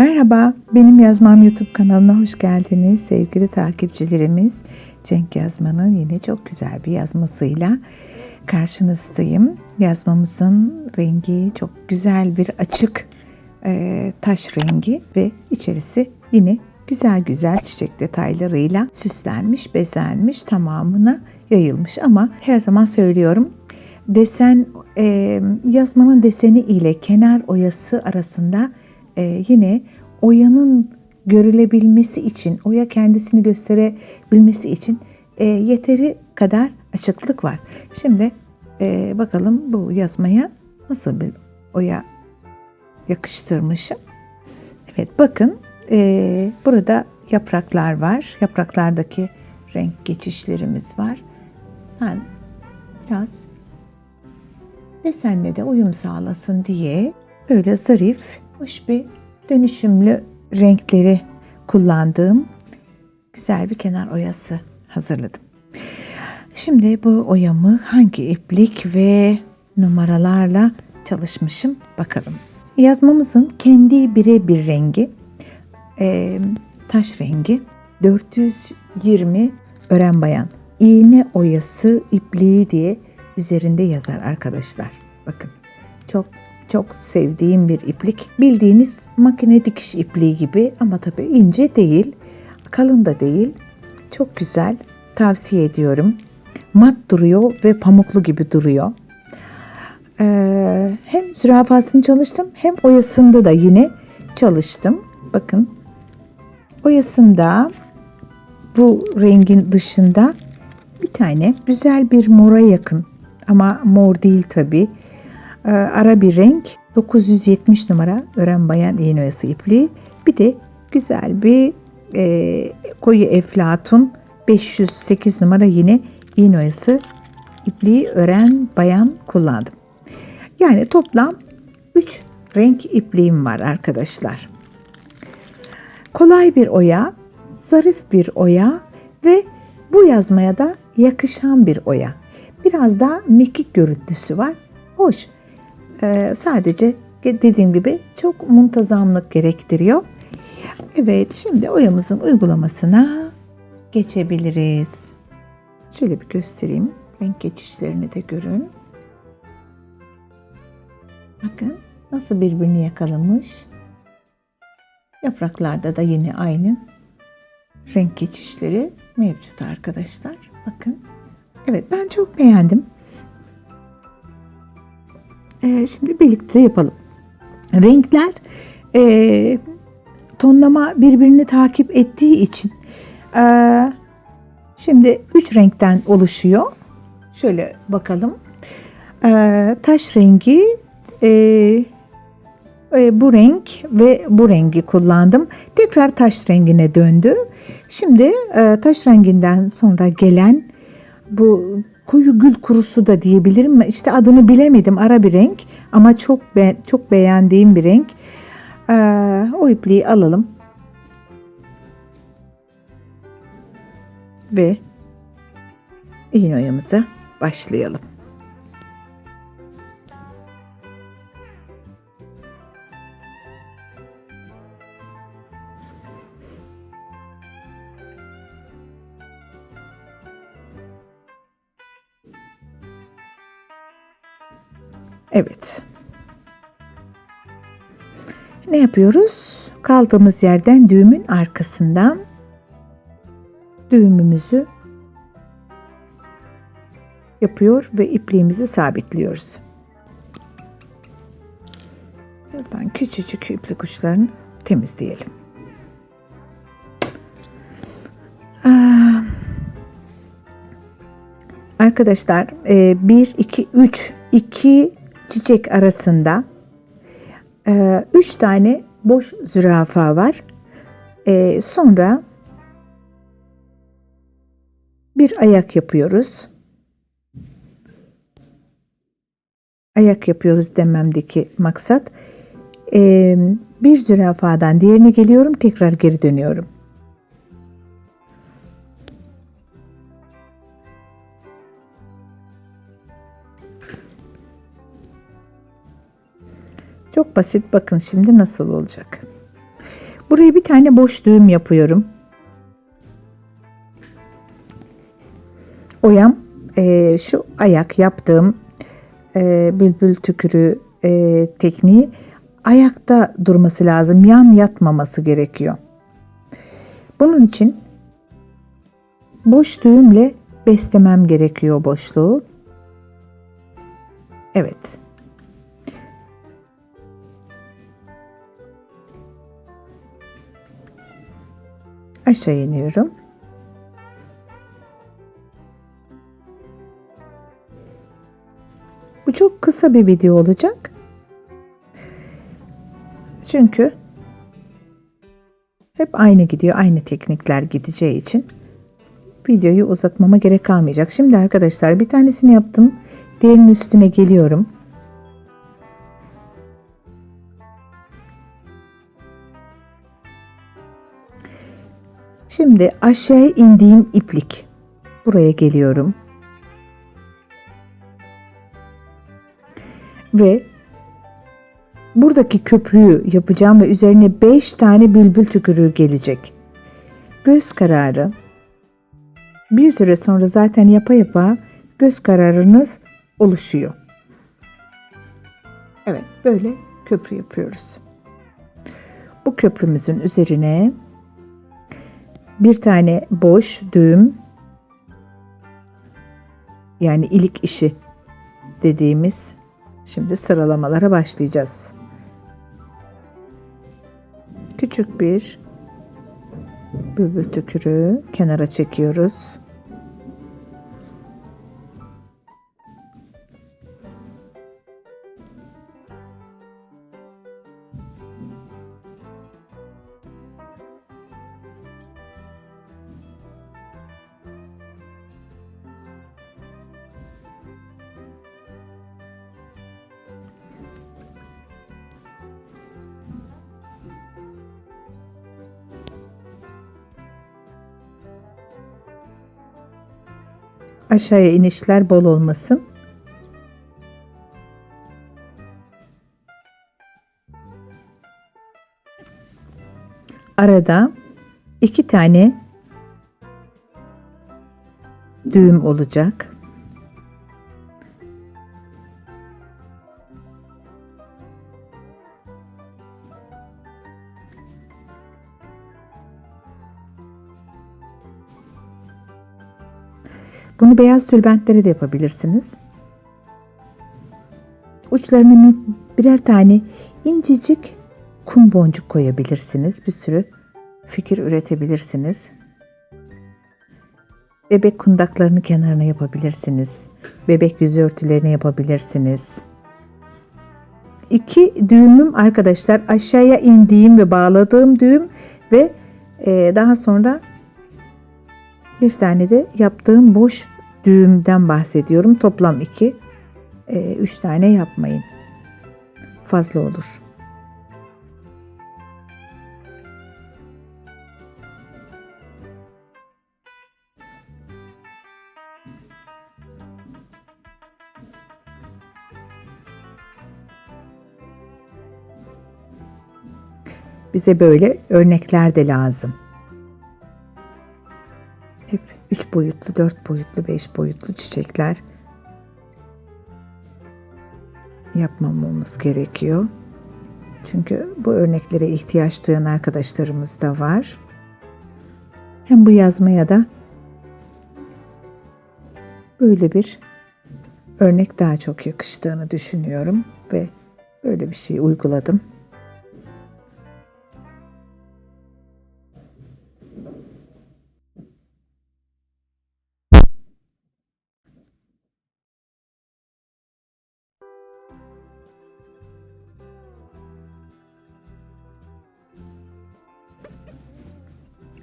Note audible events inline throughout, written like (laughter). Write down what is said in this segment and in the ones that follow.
Merhaba, benim Yazmam YouTube kanalına hoş geldiniz sevgili takipçilerimiz. Cenk Yazman'ın yine çok güzel bir yazmasıyla karşınızdayım. Yazmamızın rengi çok güzel bir açık e, taş rengi ve içerisi yine güzel güzel çiçek detaylarıyla süslenmiş, bezenmiş, tamamına yayılmış ama her zaman söylüyorum desen e, yazmanın deseni ile kenar oyası arasında e, yine oyanın görülebilmesi için, oya kendisini gösterebilmesi için e, yeteri kadar açıklık var. Şimdi e, bakalım bu yazmaya nasıl bir oya yakıştırmışım. Evet bakın e, burada yapraklar var. Yapraklardaki renk geçişlerimiz var. Yani biraz desenle de uyum sağlasın diye böyle zarif, hoş bir dönüşümlü renkleri kullandığım güzel bir kenar oyası hazırladım. Şimdi bu oyamı hangi iplik ve numaralarla çalışmışım bakalım. Yazmamızın kendi birebir rengi e, taş rengi 420 ören bayan iğne oyası ipliği diye üzerinde yazar arkadaşlar. Bakın çok çok sevdiğim bir iplik. Bildiğiniz makine dikiş ipliği gibi ama tabii ince değil, kalın da değil. Çok güzel. Tavsiye ediyorum. Mat duruyor ve pamuklu gibi duruyor. Ee, hem zürafasını çalıştım hem oyasında da yine çalıştım. Bakın oyasında bu rengin dışında bir tane güzel bir mora yakın ama mor değil tabi. Ee, ara bir renk 970 numara ören bayan iğne oyası ipliği. Bir de güzel bir e, koyu eflatun 508 numara yine iğne oyası ipliği ören bayan kullandım. Yani toplam 3 renk ipliğim var arkadaşlar. Kolay bir oya, zarif bir oya ve bu yazmaya da yakışan bir oya. Biraz daha mekik görüntüsü var. Hoş. Ee, sadece dediğim gibi çok muntazamlık gerektiriyor. Evet şimdi oyamızın uygulamasına geçebiliriz. Şöyle bir göstereyim. Renk geçişlerini de görün. Bakın nasıl birbirini yakalamış. Yapraklarda da yine aynı renk geçişleri mevcut arkadaşlar. Bakın. Evet ben çok beğendim. Ee, şimdi birlikte yapalım. Renkler e, tonlama birbirini takip ettiği için e, şimdi üç renkten oluşuyor. Şöyle bakalım. E, taş rengi e, e, bu renk ve bu rengi kullandım. Tekrar taş rengine döndü. Şimdi e, taş renginden sonra gelen bu koyu gül kurusu da diyebilirim. İşte adını bilemedim. Ara bir renk ama çok be çok beğendiğim bir renk. E, o ipliği alalım. Ve iğne oyamıza başlayalım. Evet. Ne yapıyoruz? Kaldığımız yerden düğümün arkasından düğümümüzü yapıyor ve ipliğimizi sabitliyoruz. Buradan küçücük iplik uçlarını temizleyelim. Arkadaşlar 1, 2, 3, 2 çiçek arasında e, üç tane boş zürafa var. E, sonra bir ayak yapıyoruz. Ayak yapıyoruz dememdeki maksat. E, bir zürafadan diğerine geliyorum, tekrar geri dönüyorum. Çok basit bakın şimdi nasıl olacak. Buraya bir tane boş düğüm yapıyorum. Oyam e, şu ayak yaptığım e, bülbül tükürü e, tekniği ayakta durması lazım. Yan yatmaması gerekiyor. Bunun için boş düğümle beslemem gerekiyor boşluğu. Evet. Aşağı iniyorum. Bu çok kısa bir video olacak. Çünkü hep aynı gidiyor, aynı teknikler gideceği için videoyu uzatmama gerek kalmayacak. Şimdi arkadaşlar bir tanesini yaptım. Diğerinin üstüne geliyorum. Şimdi aşağıya indiğim iplik. Buraya geliyorum. Ve buradaki köprüyü yapacağım ve üzerine 5 tane bülbül tükürüğü gelecek. Göz kararı. Bir süre sonra zaten yapa yapa göz kararınız oluşuyor. Evet, böyle köprü yapıyoruz. Bu köprümüzün üzerine bir tane boş düğüm yani ilik işi dediğimiz şimdi sıralamalara başlayacağız. Küçük bir bülbül tükürüğü kenara çekiyoruz. Aşağıya inişler bol olmasın. Arada iki tane düğüm olacak. Beyaz tülbentlere de yapabilirsiniz. Uçlarına birer tane incecik kum boncuk koyabilirsiniz. Bir sürü fikir üretebilirsiniz. Bebek kundaklarını kenarına yapabilirsiniz. Bebek yüzü örtülerini yapabilirsiniz. İki düğümüm arkadaşlar aşağıya indiğim ve bağladığım düğüm ve e, daha sonra bir tane de yaptığım boş düğümden bahsediyorum. Toplam iki. E, üç tane yapmayın. Fazla olur. Bize böyle örnekler de lazım. Hep boyutlu, dört boyutlu, beş boyutlu çiçekler yapmamamız gerekiyor. Çünkü bu örneklere ihtiyaç duyan arkadaşlarımız da var. Hem bu yazmaya da böyle bir örnek daha çok yakıştığını düşünüyorum ve böyle bir şey uyguladım.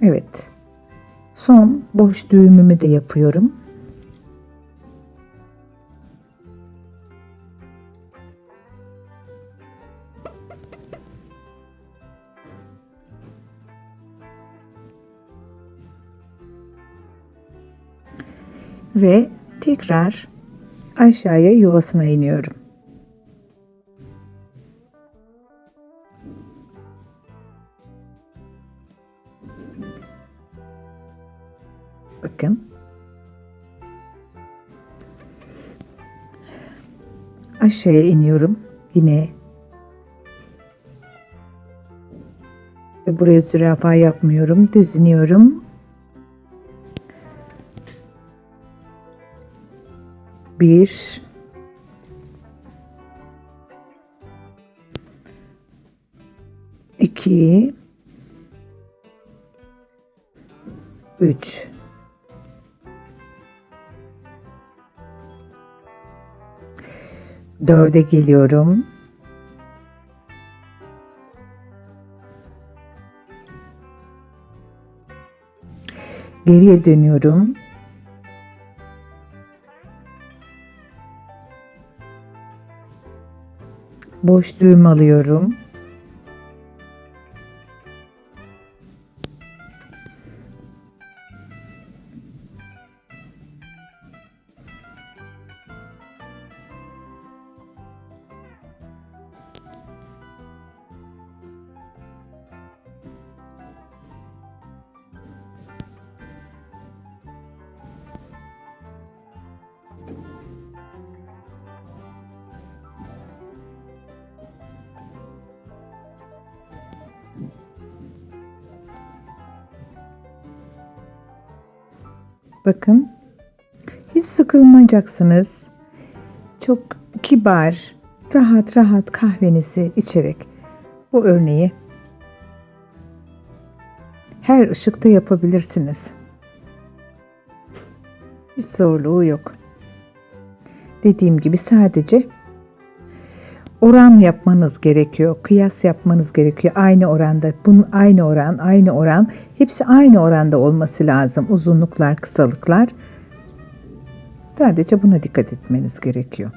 Evet. Son boş düğümümü de yapıyorum. Ve tekrar aşağıya yuvasına iniyorum. Aşağıya iniyorum. Yine ve buraya zürafa yapmıyorum. Düz iniyorum. Bir iki üç dörde geliyorum. Geriye dönüyorum. Boş düğüm alıyorum. Bakın. Hiç sıkılmayacaksınız. Çok kibar, rahat rahat kahvenizi içerek bu örneği her ışıkta yapabilirsiniz. Hiç zorluğu yok. Dediğim gibi sadece oran yapmanız gerekiyor. Kıyas yapmanız gerekiyor. Aynı oranda. Bunun aynı oran, aynı oran. Hepsi aynı oranda olması lazım. Uzunluklar, kısalıklar. Sadece buna dikkat etmeniz gerekiyor.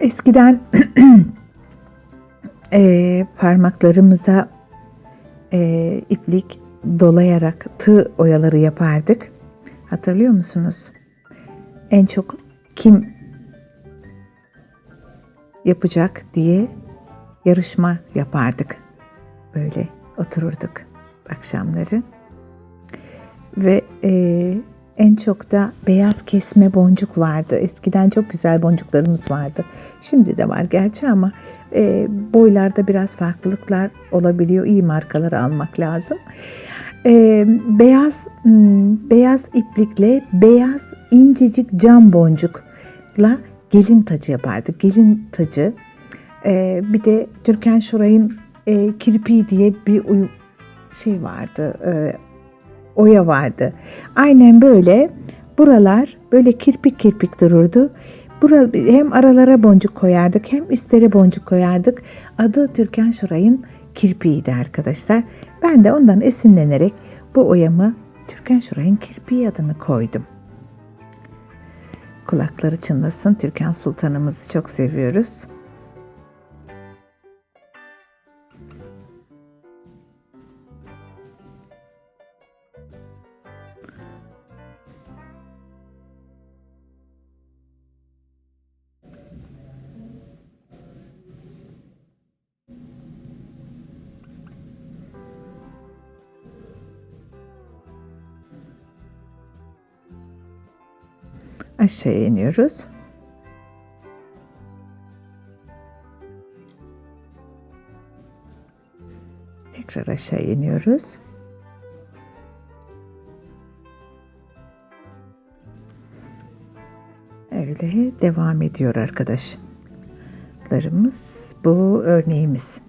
Eskiden eee, (clears throat) parmaklarımıza eee, iplik dolayarak tığ oyaları yapardık. Hatırlıyor musunuz? En çok kim yapacak diye yarışma yapardık. Böyle otururduk akşamları. Ve eee, en çok da beyaz kesme boncuk vardı. Eskiden çok güzel boncuklarımız vardı. Şimdi de var gerçi ama e, boylarda biraz farklılıklar olabiliyor. İyi markaları almak lazım. E, beyaz hmm, beyaz iplikle beyaz incecik cam boncukla gelin tacı yapardık. Gelin tacı. E, bir de Türkan Şoray'ın e, kirpi diye bir şey vardı. E, oya vardı. Aynen böyle buralar böyle kirpik kirpik dururdu. Bura, hem aralara boncuk koyardık hem üstlere boncuk koyardık. Adı Türkan Şoray'ın kirpiğiydi arkadaşlar. Ben de ondan esinlenerek bu oyamı Türkan Şoray'ın kirpiği adını koydum. Kulakları çınlasın. Türkan Sultanımızı çok seviyoruz. Aşağıya iniyoruz. Tekrar aşağı iniyoruz. Öyle devam ediyor arkadaşlarımız. Bu örneğimiz.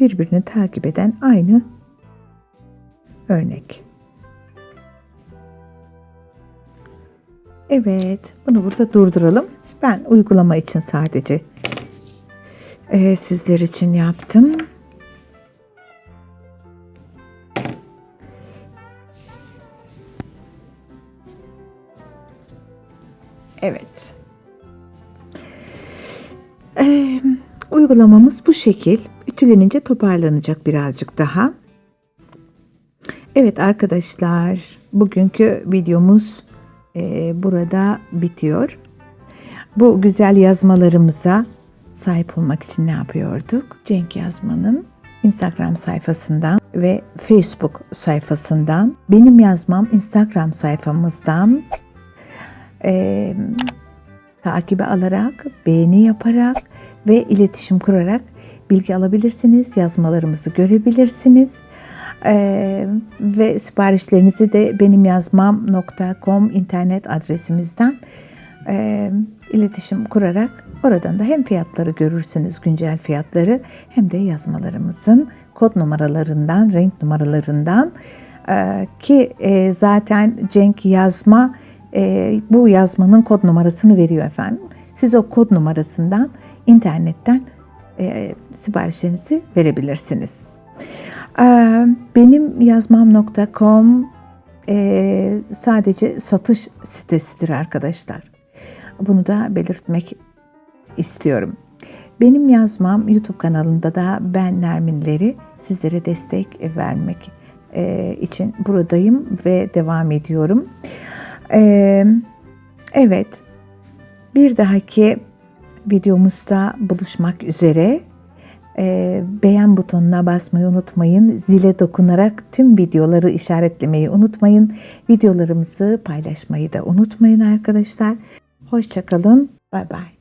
Birbirini takip eden aynı örnek. Evet, bunu burada durduralım. Ben uygulama için sadece eee, sizler için yaptım. Evet. Uygulamamız bu şekil. Ütülenince toparlanacak birazcık daha. Evet arkadaşlar, bugünkü videomuz e, burada bitiyor. Bu güzel yazmalarımıza sahip olmak için ne yapıyorduk? Cenk Yazman'ın Instagram sayfasından ve Facebook sayfasından, benim yazmam Instagram sayfamızdan e, takibi alarak, beğeni yaparak ve iletişim kurarak bilgi alabilirsiniz. Yazmalarımızı görebilirsiniz. Ee, ve siparişlerinizi de benimyazmam.com internet adresimizden e, iletişim kurarak oradan da hem fiyatları görürsünüz güncel fiyatları hem de yazmalarımızın kod numaralarından renk numaralarından e, ki e, zaten Cenk yazma e, bu yazmanın kod numarasını veriyor efendim. Siz o kod numarasından internetten e, siparişlerinizi verebilirsiniz. Benim yazmam.com sadece satış sitesidir arkadaşlar. Bunu da belirtmek istiyorum. Benim yazmam YouTube kanalında da ben Nerminleri sizlere destek vermek için buradayım ve devam ediyorum. Evet, bir dahaki videomuzda buluşmak üzere. Ee, beğen butonuna basmayı unutmayın. Zile dokunarak tüm videoları işaretlemeyi unutmayın. Videolarımızı paylaşmayı da unutmayın arkadaşlar. Hoşçakalın. Bay bay.